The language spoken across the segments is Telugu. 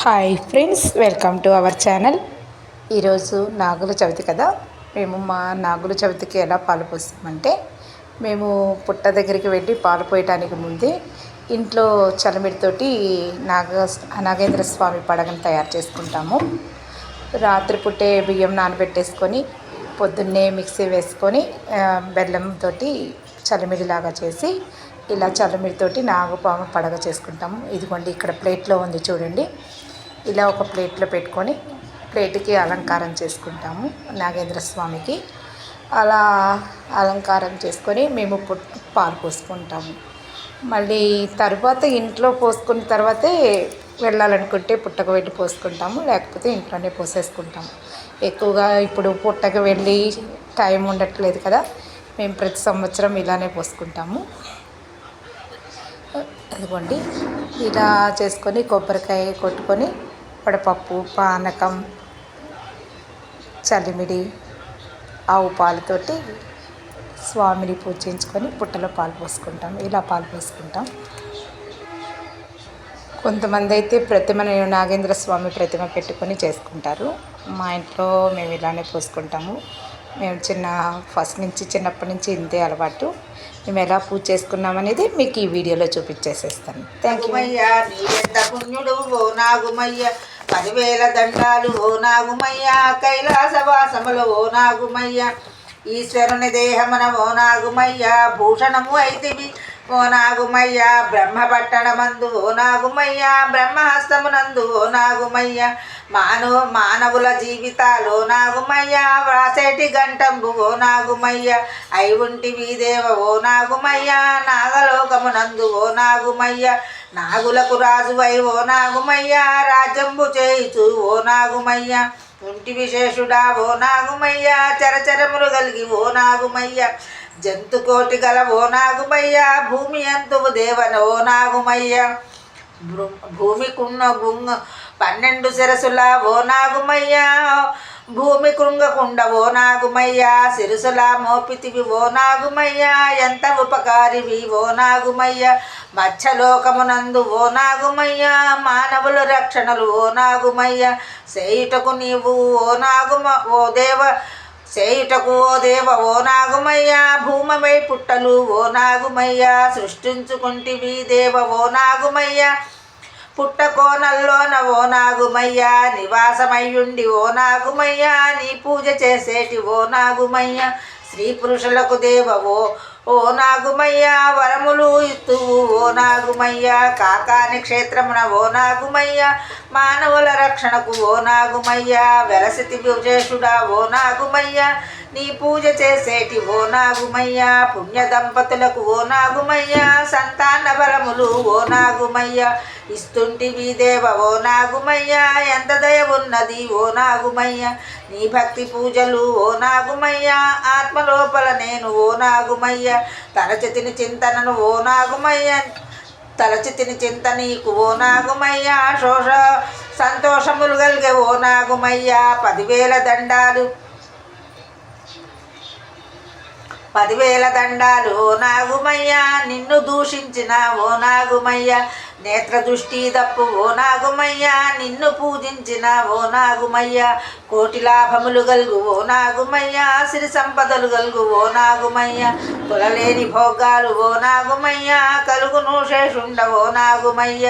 Hi friends welcome to our channel ఈరోజు నాగుల చవితి కదా. మేము మా నాగుల చవితికి ఎలా పాలు పోస్తామంటే మేము పుట్ట దగ్గరికి వెళ్ళి పాలు పోయటానికి ముందే ఇంట్లో చలమిడితోటి నాగ నాగేంద్ర స్వామి పడగను తయారు చేసుకుంటాము. రాత్రి పుట్టే బియ్యం నానబెట్టేసుకొని పొద్దున్నే మిక్సీ వేసుకొని బెల్లంతో చలిమిడిలాగా చేసి ఇలా చల్లమిడితోటి నాగపాము పడగ చేసుకుంటాము. ఇదిగోండి ఇక్కడ ప్లేట్లో ఉంది చూడండి. ఇలా ఒక ప్లేట్లో పెట్టుకొని ప్లేట్కి అలంకారం చేసుకుంటాము నాగేంద్ర స్వామికి. అలా అలంకారం చేసుకొని మేము పుట్టు పాలు పోసుకుంటాము. మళ్ళీ తర్వాత ఇంట్లో పోసుకున్న తర్వాతే వెళ్ళాలనుకుంటే పుట్టకు వెళ్ళి పోసుకుంటాము లేకపోతే ఇంట్లోనే పోసేసుకుంటాము. ఎక్కువగా ఇప్పుడు పుట్టక వెళ్ళి టైం ఉండట్లేదు కదా. మేము ప్రతి సంవత్సరం ఇలానే పోసుకుంటాము. అదిగోండి ఇలా చేసుకొని కొబ్బరికాయ కొట్టుకొని వడపప్పు పానకం చలిమిడి ఆవు పాలతోటి స్వామిని పూజించుకొని పుట్టలో పాలు పోసుకుంటాం. ఇలా పాలు పోసుకుంటాం. కొంతమంది అయితే ప్రతిమను నాగేంద్ర స్వామి ప్రతిమ పెట్టుకొని చేసుకుంటారు. మా ఇంట్లో మేము ఇలానే పోసుకుంటాము. మేము చిన్న ఫస్ట్ నుంచి చిన్నప్పటి నుంచి ఇంతే అలవాటు. మేము ఎలా పూజ చేసుకున్నాం అనేది మీకు ఈ వీడియోలో చూపించేసేస్తాను. థ్యాంక్ యూ నాగుమయ్య ఎంత పుణ్యుడు ఓ నాగుమయ్య. పదివేల దండాలు ఓ నాగుమయ్య. కైలాసవాసములు ఓ నాగుమయ్య. ఈశ్వరుని దేహమన ఓ నాగుమయ్య. భూషణము అయితివి. ఓ నాగుమయ్య బ్రహ్మ పట్టణమందు ఓ నాగుమయ్య బ్రహ్మహస్తమునందు ఓ నాగుమయ్య. మాను మానవుల జీవితాలు నాగుమయ్య. వ్రాసేటి గంటంబు ఓ నాగుమయ్య. అయి ఉంటివి దేవ ఓ నాగుమయ్య. నాగలోకమునందు ఓ నాగుమయ్య. నాగులకు రాజువై ఓ నాగుమయ్య. రాజ్యంబు చేయుచు ఓ నాగుమయ్య. ఉంటి విశేషుడా ఓ నాగుమయ్య. చరచరములు కలిగి ఓ నాగుమయ్య. జంతు కోటి గల ఓ నాగుమయ్య భూమి అంతువు దేవన ఓ నాగుమయ్య భూ- భూమికున్న గుంగ పన్నెండు శిరసుల ఓ నాగుమయ్య భూమి కృంగకుండ ఓ నాగుమయ్య శిరసుల మోపితివి ఓ నాగుమయ్య ఎంత ఉపకారివి ఓ నాగుమయ్య మత్స్యలోకమునందు ఓ నాగుమయ్య మానవుల రక్షణలు ఓ నాగుమయ్య చేయుటకు నీవు ఓ నాగుమ ఓ దేవ చేయుటకు ఓ దేవ ఓ నాగుమయ్య భూమమై పుట్టలు ఓ నాగుమయ్య సృష్టించుకుంటివి దేవ ఓ నాగుమయ్య పుట్టకోనల్లోన ఓ నాగుమయ్య నివాసమయ్యుండి ఓ నాగుమయ్య నీ పూజ చేసేటి ఓ నాగుమయ్య స్త్రీ పురుషులకు దేవవో. ఓ నాగుమయ్య వరములు ఇత్తువు ఓ నాగుమయ్య కాకాని క్షేత్రమున ఓ నాగుమయ్య మానవుల రక్షణకు ఓ నాగుమయ్య వెలసితి విజేషుడా ఓ నాగుమయ్య నీ పూజ చేసేటి ఓ నాగుమయ్య పుణ్య దంపతులకు ఓ నాగుమయ్య సంతాన బలములు ఓ నాగుమయ్య. ఇస్తుంటివి దేవ ఓ నాగుమయ్య ఎంత దయ ఉన్నది ఓ నాగుమయ్య. నీ భక్తి పూజలు ఓ నాగుమయ్య ఆత్మలోపల నేను ఓ నాగుమయ్య. తలచితిని చింతనను ఓ నాగుమయ్య తలచితిని చింత నీకు ఓ నాగుమయ్య. శోష సంతోషములు కలిగే ఓ నాగుమయ్య. పదివేల దండాలు పదివేల దండాలు ఓ నాగుమయ్య నిన్ను దూషించిన ఓ నాగుమయ్య. నేత్ర దృష్టి దప్పు ఓ నాగుమయ్య నిన్ను పూజించిన ఓ నాగుమయ్య. కోటి లాభములు గలుగు ఓ నాగుమయ్య సిరి సంపదలు గలుగు ఓ నాగుమయ్య. కులలేని భోగాలు ఓ నాగుమయ్య కలుగును శేషుండ ఓ నాగుమయ్య.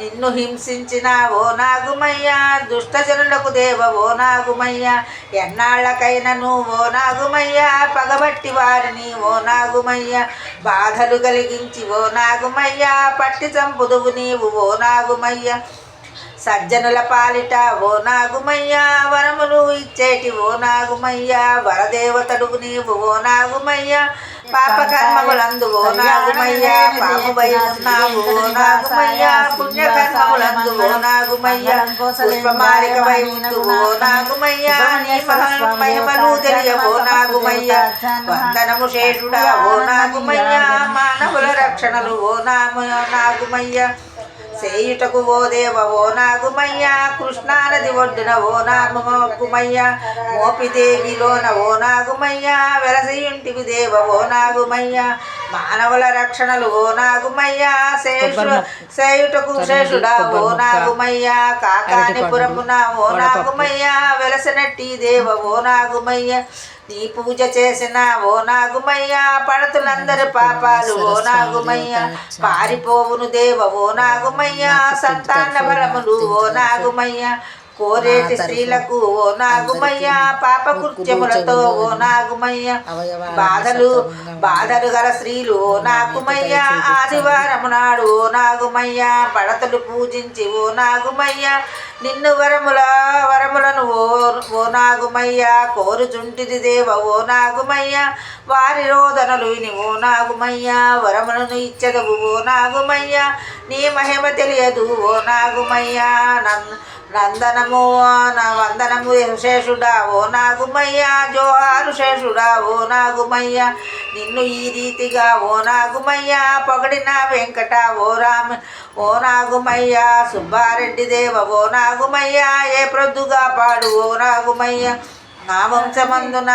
నిన్ను హింసించిన ఓ నాగుమయ్య దుష్టజనులకు దేవ ఓ నాగుమయ్య. ఎన్నాళ్ళకైనను ఓ నాగుమయ్య పగబట్టి వారిని ఓ నాగుమయ్య. బాధలు కలిగించి ఓ నాగుమయ్య పట్టి చంపుదువుని నీవు ఓ నాగుమయ్య. సజ్జనుల పాలిట ఓ నాగుమయ్య వరములు ఇచ్చేటి ఓ నాగుమయ్య వరదేవతడు నీవు ఓ నాగుమయ్య. పాపకర్మములందు ఓ నాగుమయ్య పాముపై ఉన్నావు ఓ నాగుమయ్య పుణ్యకర్మములందు ఓ నాగుమయ్య. పుష్పమాలికవై ఉండు ఓ నాగుమయ్య నీ మహిమలు తెలియ ఓ నాగుమయ్య. వందనము శేషుడా ఓ నాగుమయ్య మానవుల రక్షణలు ఓ నామ నాగుమయ్య. చేయుటకు ఓ దేవ ఓ నాగుమయ్య కృష్ణానది ఒడ్డున ఓ నాగుమయ్య మోపిదేవిలోన ఓ నాగుమయ్య వెలసయుంటివి దేవ ఓ నాగుమయ్య మానవుల రక్షణలు ఓ నాగుమయ్య శేషు చేయుటకు శేషుడా ఓ నాగుమయ్య కాకానిపురమున ఓ నాగుమయ్య వెలసనట్టి దేవ ఓ నాగుమయ్య నీ పూజ చేసిన ఓ నాగుమయ్య పడతులందరి పాపాలు ఓ నాగుమయ్య పారిపోవును దేవ ఓ నాగుమయ్య సంతాన బలములు ఓ నాగుమయ్య కోరేటి స్త్రీలకు ఓ నాగుమయ్య పాప కృత్యములతో ఓ నాగుమయ్య బాధలు బాధలు గల స్త్రీలు ఓ నాగుమయ్య ఆదివారము నాడు ఓ నాగుమయ్య పడతలు పూజించి ఓ నాగుమయ్య నిన్ను వరముల వరములను ఓ ఓ నాగుమయ్య కోరుచుంటిది దేవ ఓ నాగుమయ్య వారి రోదనలు విని ఓ నాగుమయ్య వరములను ఇచ్చదవు ఓ నాగుమయ్య నీ మహిమ తెలియదు ఓ నాగుమయ్య నన్ను నందనము నా వందనము శేషుడా ఓ నాగుమయ్య జోహారు శేషుడా ఓ నాగుమయ్య నిన్ను ఈ రీతిగా ఓ నాగుమయ్య పొగడిన వెంకట ఓ రామ ఓ నాగుమయ్య సుబ్బారెడ్డి దేవ ఓ నాగుమయ్య ఏ ప్రొద్దుగా పాడు ఓ నాగుమయ్య నా వంశమందున